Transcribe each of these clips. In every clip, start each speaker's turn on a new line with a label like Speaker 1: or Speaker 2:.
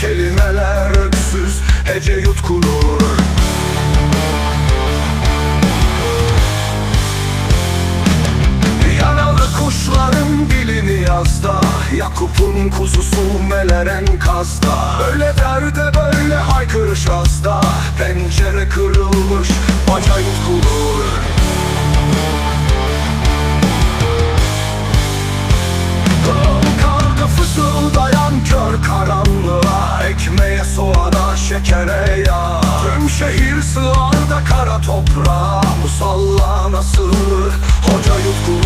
Speaker 1: kelimeler öksüz Hece yutkunur Yanalı kuşların dilini yazda Yakup'un kuzusu meleren kazda Öyle derde böyle haykırış azda Pencere kırılmış nasıl Hoca yutkunur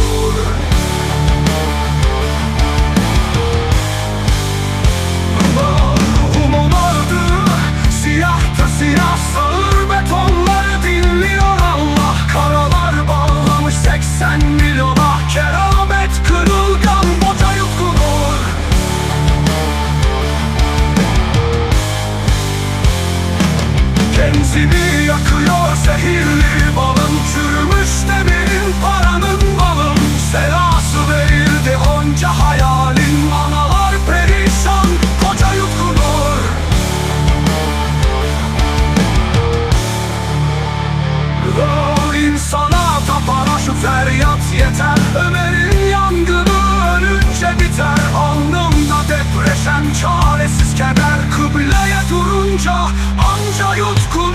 Speaker 1: Feryat yeter Ömer'in yangını ölünce biter. Alnımda depreşen çaresiz keder. Kıbleye durunca anca yutkun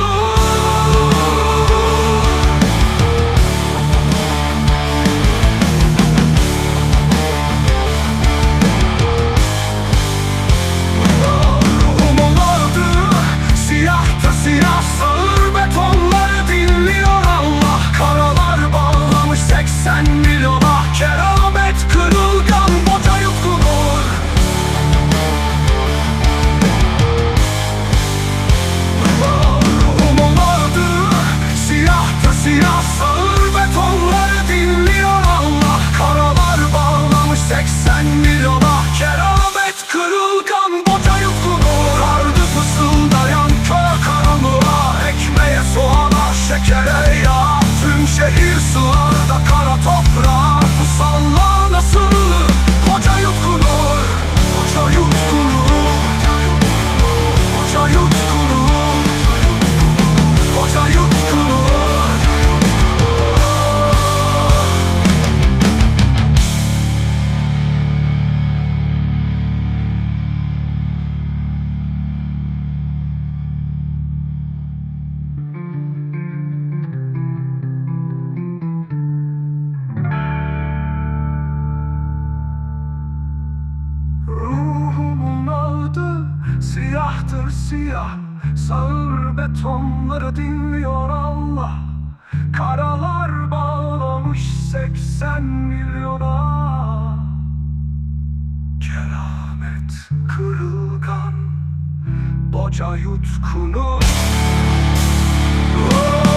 Speaker 1: see us. Sahtır siyah Sağır betonları dinliyor Allah. Karalar bağlamış 80 milyona. Keramet kırılgan Boca yutkunu. Oh!